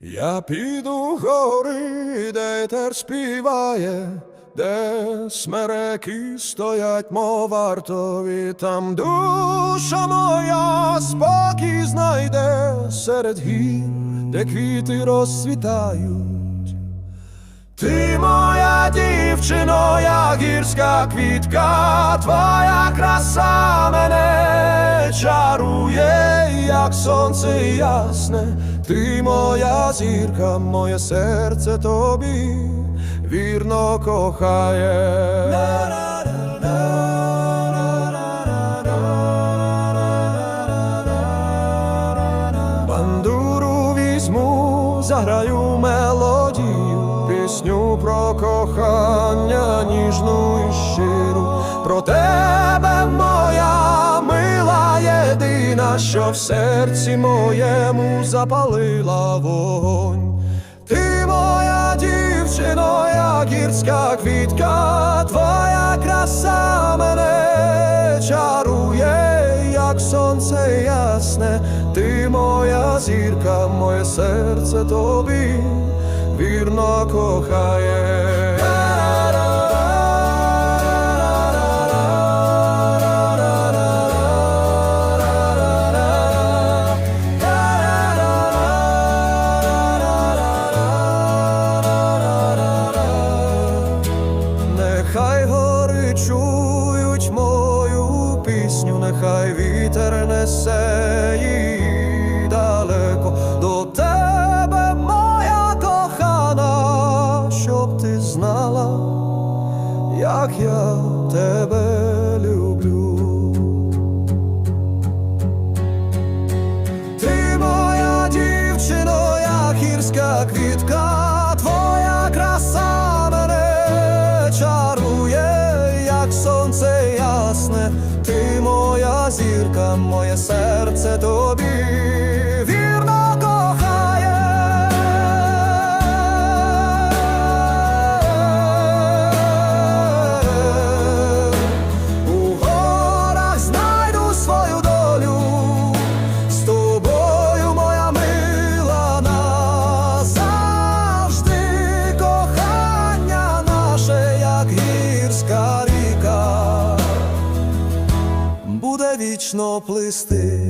Я піду гори, де тер співає, де смереки стоять, мов вартові, там душа моя спокій знайде серед гір, де квіти розцвітають. Ти моя дівчино, я гірська квітка, твоя краса мене чарує, як сонце ясне, ти моя зірка, моє серце тобі вірно кохає. Бандуру візьму, заграю мелодію, пісню про кохання ніжну і щиру, про тебе, єдина, що в серці моєму запалила вогонь. Ти моя дівчино, я гірська квітка, твоя краса мене чарує, як сонце ясне, ти моя зірка, моє серце тобі вірно кохає. Нехай вітер несе її далеко до тебе, моя кохана, щоб ти знала, як я тебе люблю. Ти моя дівчино, я гірська квітка, твоя краса зірка, моє серце тобі вічно плисти.